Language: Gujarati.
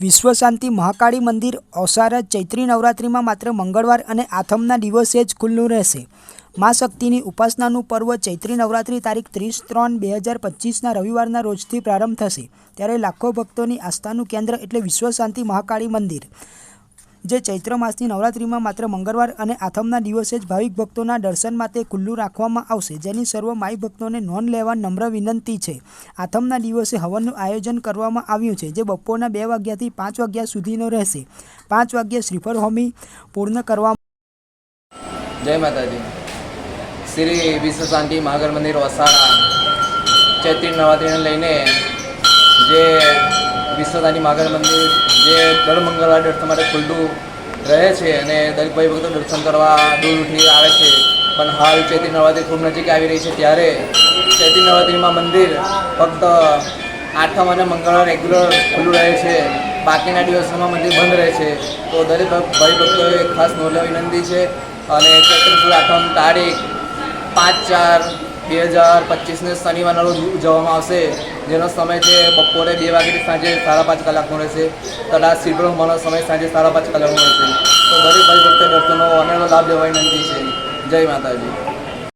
વિશ્વ શાંતિ મહાકાળી મંદિર ઓસારા ચૈત્રી નવરાત્રિમાં માત્ર મંગળવાર અને આથમના દિવસે જ ખુલ્લું રહેશે. મા શક્તિની ઉપાસનાનું પર્વ ચૈત્રી નવરાત્રિ તારીખ ત્રીસ ત્રણ બે હજાર પચીસના રવિવારના રોજથી પ્રારંભ થશે, ત્યારે લાખો ભક્તોની આસ્થાનું કેન્દ્ર એટલે વિશ્વ શાંતિ મહાકાળી મંદિર. જે ચૈત્ર માસની નવરાત્રિમાં માત્ર મંગળવાર અને આથમના દિવસે જ ભાવિક ભક્તોના દર્શન માટે ખુલ્લું રાખવામાં આવશે. જેની સર્વ માઈ ભક્તોને નોંધ લેવા નમ્ર વિનંતી છે. આથમના દિવસે હવનનું આયોજન કરવામાં આવ્યું છે, જે બપોરના બે વાગ્યાથી પાંચ વાગ્યા સુધીનો રહેશે. પાંચ વાગ્યે શ્રીફળ હોમી પૂર્ણ કરવામાં જય માતાજી. શ્રી વિશ્વ શાંતિ મહાગર મંદિર વસાણા ચૈત્રી નવરાત્રિને લઈને જે વિશ્વ શાંતિ મંદિર, જે દર મંગળવાર દર્શન માટે ખુલ્લું રહે છે અને દરેક ભાઈ ભક્તો દર્શન કરવા દૂર ઉઠી આવે છે. પણ હાલ ચૈત્રી નવરાત્રી ખૂબ નજીક આવી રહી છે ત્યારે ચૈત્રી નવરાત્રિમાં મંદિર ફક્ત આઠમ અને મંગળવાર રેગ્યુલર ખુલ્લું રહે છે. બાકીના દિવસોમાં મંદિર બંધ રહે છે. તો દરેક ભાઈ ભક્તોએ ખાસ નોંધ લેવા વિનંતી છે અને ચૈત્ર આઠમ તારીખ પાંચ ચાર બે હજાર પચીસને શનિવારના રોજ ઉજવવામાં આવશે. જેનો સમય છે બપોરે બે વાગ્યાથી સાંજે સાડા પાંચ કલાકનો રહેશે. તથા સીડો હોવાનો સમય સાંજે સાડા પાંચ કલાકનો રહેશે. તો દરેક ભાઈ ભક્ત દર્શનો અનેરો લાભ લેવાની વિનંતી છે. જય માતાજી.